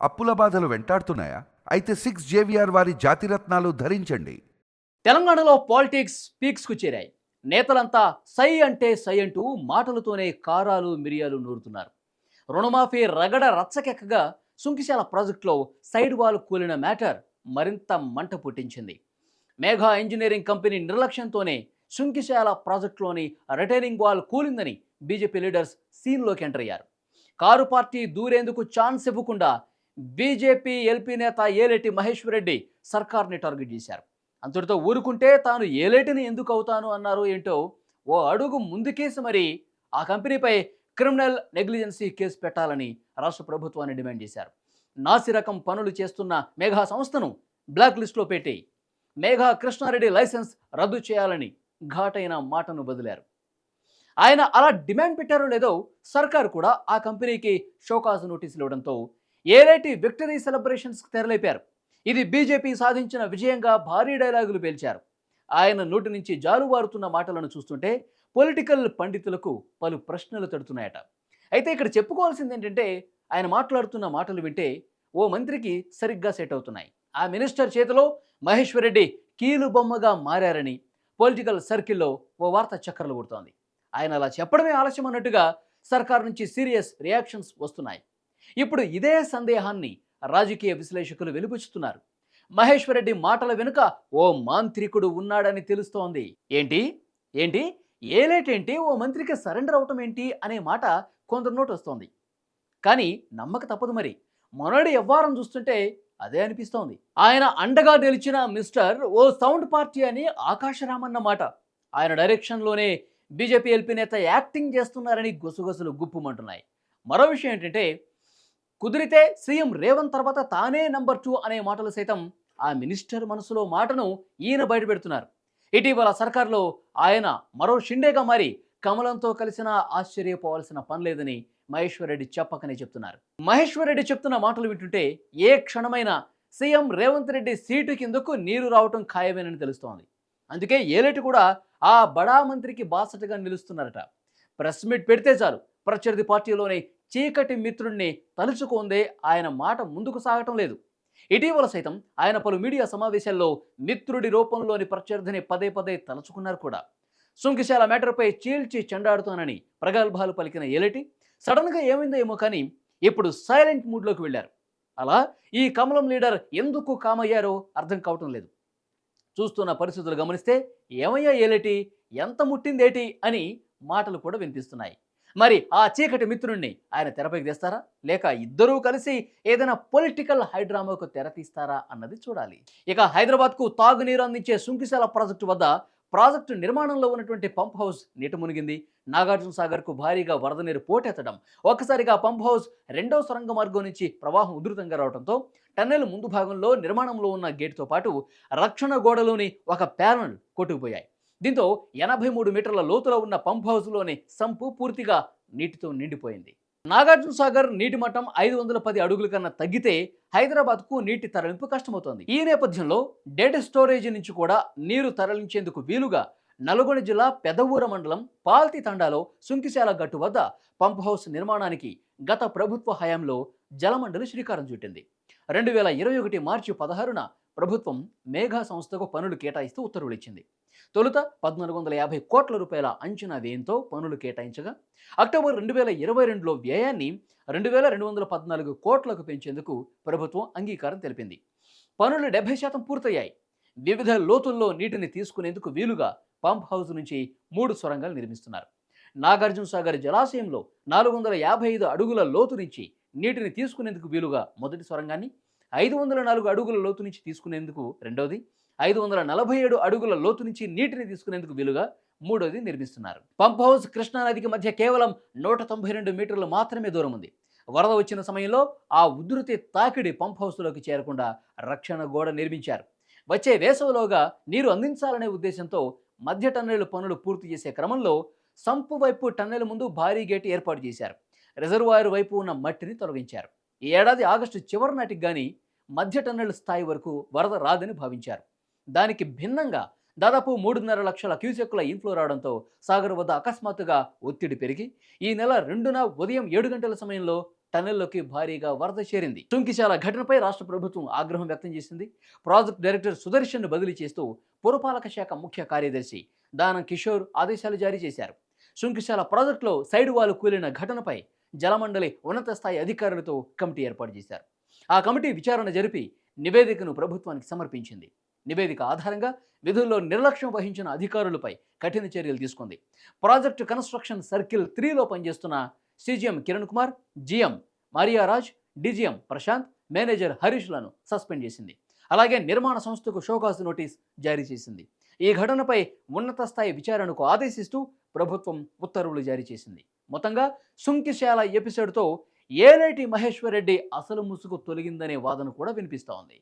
అప్పుల బాధలు వెంటాడుతున్నాయా? అయితే సిక్స్ జేవిఆర్ వారి జాతిరత్నాలు ధరించండి. తెలంగాణలో పాలిటిక్స్ పీక్స్కు చేరాయి. నేతలంతా సై అంటే సై అంటూ మాటలతోనే కారాలు మిరియాలు నూరుతున్నారు. రుణమాఫీ రగడ రచ్చకెక్కగా సుంకిశాల ప్రాజెక్టులో సైడ్ వాల్ కూలిన మ్యాటర్ మరింత మంట పుట్టించింది. మేఘా ఇంజనీరింగ్ కంపెనీ నిర్లక్ష్యంతోనే సుంకిశాల ప్రాజెక్టులోని రిటైనింగ్ వాల్ కూలిందని బీజేపీ లీడర్స్ సీన్లోకి ఎంటర్ అయ్యారు. కారు పార్టీ దూరేందుకు ఛాన్స్ ఇవ్వకుండా బీజేపీ ఎల్పీ నేత ఏలేటి మహేశ్వర్ రెడ్డి సర్కార్ని టార్గెట్ చేశారు. అంతటితో ఊరుకుంటే తాను ఏలేటిని ఎందుకు అవుతాను అన్నారు ఏంటో ఓ అడుగు ముందుకేసి మరి ఆ కంపెనీపై క్రిమినల్ నెగ్లిజెన్సీ కేసు పెట్టాలని రాష్ట్ర ప్రభుత్వాన్ని డిమాండ్ చేశారు. నాసిరకం పనులు చేస్తున్న మేఘా సంస్థను బ్లాక్ లిస్టులో పెట్టి మేఘా కృష్ణారెడ్డి లైసెన్స్ రద్దు చేయాలని ఘాటైన మాటను బదిలారు ఆయన అలా డిమాండ్ పెట్టారో లేదో సర్కారు కూడా ఆ కంపెనీకి షోకాజ్ నోటీసులు ఇవ్వడంతో ఏలేటి విక్టరీ సెలబ్రేషన్స్కి తెరలేపారు. ఇది బీజేపీ సాధించిన విజయంగా భారీ డైలాగులు పేల్చారు. ఆయన నోటి నుంచి జాలువారుతున్న మాటలను చూస్తుంటే పొలిటికల్ పండితులకు పలు ప్రశ్నలు తడుతున్నాయట. అయితే ఇక్కడ చెప్పుకోవాల్సింది ఏంటంటే ఆయన మాట్లాడుతున్న మాటలు వింటే ఓ మంత్రికి సరిగ్గా సెట్ అవుతున్నాయి. ఆ మినిస్టర్ చేతిలో మహేశ్వర్ రెడ్డి కీలు మారారని పొలిటికల్ సర్కిల్లో ఓ వార్త చక్కర్లు కొడుతోంది. ఆయన అలా చెప్పడమే ఆలస్యం అన్నట్టుగా సర్కార్ నుంచి సీరియస్ రియాక్షన్స్ వస్తున్నాయి. ఇప్పుడు ఇదే సందేహాన్ని రాజకీయ విశ్లేషకులు వెలుగుచుతున్నారు మహేశ్వర్ రెడ్డి మాటల వెనుక ఓ మాంత్రికుడు ఉన్నాడని తెలుస్తోంది. ఏంటి? ఏంటి? ఏలేటేంటి ఓ మంత్రికి సరెండర్ అవటం ఏంటి? అనే మాట కొందరు నోటు వస్తోంది. కానీ నమ్మక తప్పదు మరి. మొన్నటి ఎవ్వారం చూస్తుంటే అదే అనిపిస్తోంది. ఆయన అండగా నిలిచిన మిస్టర్ ఓ సౌండ్ పార్టీ అని ఆకాశరామన్న మాట. ఆయన డైరెక్షన్లోనే బీజేపీ ఎల్పీ నేత యాక్టింగ్ చేస్తున్నారని గుసగుసలు గుప్పుమంటున్నాయి. మరో విషయం ఏంటంటే కుదిరితే సీఎం రేవంత్ తర్వాత తానే నంబర్ టూ అనే మాటలు సైతం ఆ మినిస్టర్ మనసులో మాటను ఈయన బయటపెడుతున్నారు ఇటీవల సర్కార్లో ఆయన మరో షిండేగా మారి కమలంతో కలిసినా ఆశ్చర్యపోవాల్సిన పని లేదని రెడ్డి చెప్పకనే చెప్తున్నారు. మహేశ్వరరెడ్డి చెప్తున్న మాటలు వింటుంటే ఏ క్షణమైనా సీఎం రేవంత్ రెడ్డి సీటు కిందకు నీరు రావటం ఖాయమేనని తెలుస్తోంది. అందుకే ఏలేటి కూడా ఆ బడా మంత్రికి బాసటగా నిలుస్తున్నారట. ప్రెస్ మీట్ పెడితే చాలు. ప్రత్యర్థి పార్టీలోని చీకటి మిత్రుణ్ణి తలుచుకుందే ఆయన మాట ముందుకు సాగటం లేదు. ఇటీవల సైతం ఆయన పలు మీడియా సమావేశాల్లో మిత్రుడి రూపంలోని ప్రత్యర్థిని పదే పదే తలుచుకున్నారు కూడా. సుంకిశాల మ్యాటర్పై చీల్చి చెండాడుతానని ప్రగల్భాలు పలికిన ఎలటి సడన్గా ఏమైందో ఏమో కానీ ఇప్పుడు సైలెంట్ మూడ్లోకి వెళ్ళారు. అలా ఈ కమలం లీడర్ ఎందుకు కామయ్యారో అర్థం కావటం లేదు. చూస్తున్న పరిస్థితులు గమనిస్తే ఏమయ్యా ఏలేటి ఎంత ముట్టిందేటి అని మాటలు కూడా వినిపిస్తున్నాయి. మరి ఆ చీకటి మిత్రుణ్ణి ఆయన తెరపైకి తెస్తారా? లేక ఇద్దరూ కలిసి ఏదైనా పొలిటికల్ హైడ్రామాకు తెరతీస్తారా అన్నది చూడాలి. ఇక హైదరాబాద్కు తాగునీరు అందించే సుంకిశాల ప్రాజెక్టు వద్ద ప్రాజెక్టు నిర్మాణంలో ఉన్నటువంటి పంప్ హౌస్ నీట మునిగింది. నాగార్జున సాగర్కు భారీగా వరద నీరు పోటెత్తడం ఒక్కసారిగా పంప్ హౌస్ రెండో సొరంగ మార్గం నుంచి ప్రవాహం ఉధృతంగా రావడంతో టన్నెల్ ముందు భాగంలో నిర్మాణంలో ఉన్న గేటుతో పాటు రక్షణ గోడలోని ఒక ప్యానల్ కొట్టుకుపోయాయి. దీంతో ఎనభై మూడు మీటర్ల లోతులో ఉన్న పంప్ హౌస్లోని సంపు పూర్తిగా నీటితో నిండిపోయింది. నాగార్జున సాగర్ నీటి మట్టం ఐదు వందల పది అడుగుల కన్నా తగ్గితే హైదరాబాద్కు నీటి తరలింపు కష్టమవుతోంది. ఈ నేపథ్యంలో డేటా స్టోరేజ్ నుంచి కూడా నీరు తరలించేందుకు వీలుగా నల్గొండ జిల్లా పెదవూర మండలం పాల్తి తండాలో సుంకిశాల గట్టు వద్ద పంప్ హౌస్ నిర్మాణానికి గత ప్రభుత్వ హయాంలో జలమండలి శ్రీకారం చుట్టింది. రెండు వేల ఇరవై ఒకటి మార్చి పదహారున ప్రభుత్వం మేఘా సంస్థకు పనులు కేటాయిస్తూ ఉత్తర్వులు ఇచ్చింది. తొలుత పద్నాలుగు వందల యాభై కోట్ల రూపాయల అంచనా వ్యయంతో పనులు కేటాయించగా అక్టోబర్ రెండు వేల ఇరవై రెండులో వ్యయాన్ని రెండు వేల రెండు వందల పద్నాలుగు కోట్లకు పెంచేందుకు ప్రభుత్వం అంగీకారం తెలిపింది. పనులు డెబ్బై శాతం పూర్తయ్యాయి. వివిధ లోతుల్లో నీటిని తీసుకునేందుకు వీలుగా పంప్ హౌస్ నుంచి మూడు సొరంగాలు నిర్మిస్తున్నారు. నాగార్జున సాగర్ జలాశయంలో నాలుగు వందల యాభై ఐదు అడుగుల లోతు నుంచి నీటిని తీసుకునేందుకు వీలుగా మొదటి సొరంగాన్ని ఐదు వందల నాలుగు అడుగుల లోతు నుంచి తీసుకునేందుకు రెండవది ఐదు వందల నలభై ఏడు అడుగుల లోతు నుంచి నీటిని తీసుకునేందుకు వీలుగా మూడోది నిర్మిస్తున్నారు. పంప్ హౌస్ కృష్ణానదికి మధ్య కేవలం నూట తొంభై రెండు మీటర్లు మాత్రమే దూరం ఉంది. వరద వచ్చిన సమయంలో ఆ ఉధృతి తాకిడి పంప్ హౌస్లోకి చేరకుండా రక్షణ గోడ నిర్మించారు. వచ్చే వేసవిలోగా నీరు అందించాలనే ఉద్దేశంతో మధ్య టన్నెల్ పనులు పూర్తి చేసే క్రమంలో సంపు వైపు టన్నెల్ ముందు భారీ గేటు ఏర్పాటు చేశారు. రిజర్వాయర్ వైపు ఉన్న మట్టిని తొలగించారు. ఈ ఏడాది ఆగస్టు చివరి నాటికి కానీ మధ్య టన్నెల స్థాయి వరకు వరద రాదని భావించారు. దానికి భిన్నంగా దాదాపు మూడున్నర లక్షల క్యూసెక్కుల ఇన్ఫ్లో రావడంతో సాగర్ వద్ద అకస్మాత్తుగా ఒత్తిడి పెరిగి ఈ నెల రెండున ఉదయం ఏడు గంటల సమయంలో టన్నెల్లోకి భారీగా వరద చేరింది. తుంకిశాల ఘటనపై రాష్ట్ర ప్రభుత్వం ఆగ్రహం వ్యక్తం చేసింది. ప్రాజెక్ట్ డైరెక్టర్ సుదర్శన్ బదిలీ చేస్తూ పురపాలక శాఖ ముఖ్య కార్యదర్శి దానం కిషోర్ ఆదేశాలు జారీ చేశారు. సుంకిశాల ప్రాజెక్టులో సైడ్ వాలు కూలిన ఘటనపై జలమండలి ఉన్నత స్థాయి అధికారులతో కమిటీ ఏర్పాటు చేశారు. ఆ కమిటీ విచారణ జరిపి నివేదికను ప్రభుత్వానికి సమర్పించింది. నివేదిక ఆధారంగా విధుల్లో నిర్లక్ష్యం వహించిన అధికారులపై కఠిన చర్యలు తీసుకుంది. ప్రాజెక్టు కన్స్ట్రక్షన్ సర్కిల్ త్రీలో పనిచేస్తున్న CGM Kiran Kumar GM Mariaraj DGM Prashant manager హరీష్లను suspend చేసింది. అలాగే నిర్మాణ సంస్థకు షోకాసు నోటీస్ జారీ చేసింది. ఈ ఘటనపై ఉన్నత స్థాయి విచారణకు ఆదేశిస్తూ ప్రభుత్వం ఉత్తర్వులు జారీ చేసింది. మొత్తంగా సుంకిశాల ఎపిసోడ్తో ఏలేటి మహేశ్వర్ రెడ్డి అసలు ముసుగు తొలగిందనే వాదన కూడా వినిపిస్తోంది